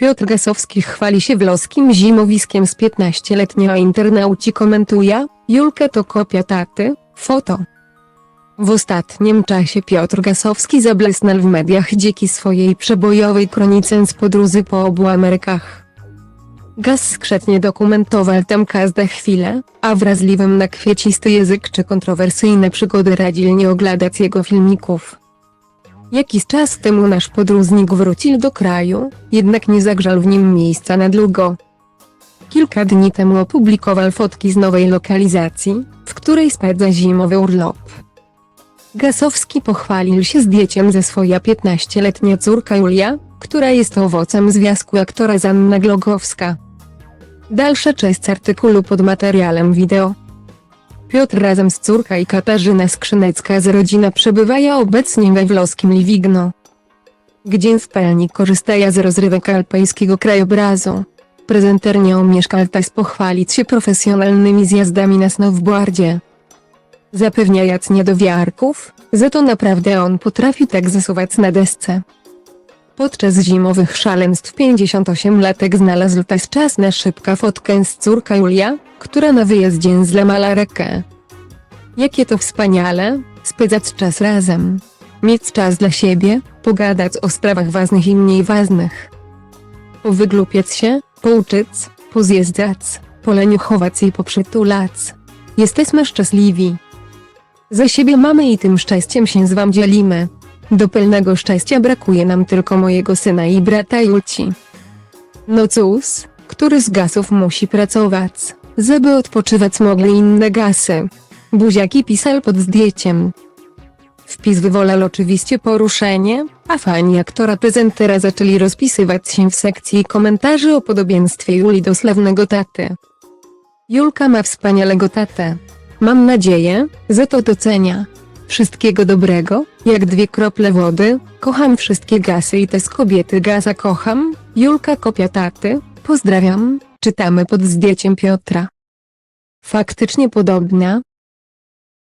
Piotr Gasowski chwali się wloskim zimowiskiem z 15-letnia a internauci komentuje, Julka to kopia taty, foto. W ostatnim czasie Piotr Gasowski zablesnął w mediach dzięki swojej przebojowej kronice z podróży po obu Amerykach. Gaz skrzętnie dokumentował tam każdą chwilę, a wrażliwym na kwiecisty język czy kontrowersyjne przygody radzil nie oglądać jego filmików. Jakiś czas temu nasz podróżnik wrócił do kraju, jednak nie zagrzał w nim miejsca na długo. Kilka dni temu opublikował fotki z nowej lokalizacji, w której spędza zimowy urlop. Gasowski pochwalił się zdjęciem ze swoja 15-letnia córka Julia, która jest owocem związku aktora Zanna Glogowska. Dalsza część artykułu pod materiałem wideo. Piotr razem z córką i Katarzyna Skrzynecka z rodzina przebywają obecnie we włoskim Liwigno. Gdzie w pełni korzystają z rozrywek alpejskiego krajobrazu. Prezenter nie omieszkał też pochwalić się profesjonalnymi zjazdami na snowboardzie. Zapewniając niedowiarków, za to naprawdę on potrafi tak zasuwać na desce. Podczas zimowych szaleństw 58-latek znalazł też czas na szybka fotkę z córka Julia, która na wyjeździe złamała rękę. Jakie to wspaniale, spędzać czas razem. Mieć czas dla siebie, pogadać o sprawach ważnych i mniej ważnych. Powyglupiać się, pouczyć, pozjeżdżać, poleniuchować i poprzytulać. Jesteśmy szczęśliwi. Za siebie mamy i tym szczęściem się z wam dzielimy. Do pełnego szczęścia brakuje nam tylko mojego syna i brata Julci. No cóż, który z gasów musi pracować, żeby odpoczywać mogli inne gasy. Buziaki pisał pod zdjęciem. Wpis wywołał oczywiście poruszenie, a fani aktora prezentera zaczęli rozpisywać się w sekcji komentarzy o podobieństwie Julii do sławnego taty. Julka ma wspaniałego tatę. Mam nadzieję, że to docenia. Wszystkiego dobrego, jak dwie krople wody, kocham wszystkie gasy i te z kobiety gaza kocham, Julka kopia taty, pozdrawiam, czytamy pod zdjęciem Piotra. Faktycznie podobna,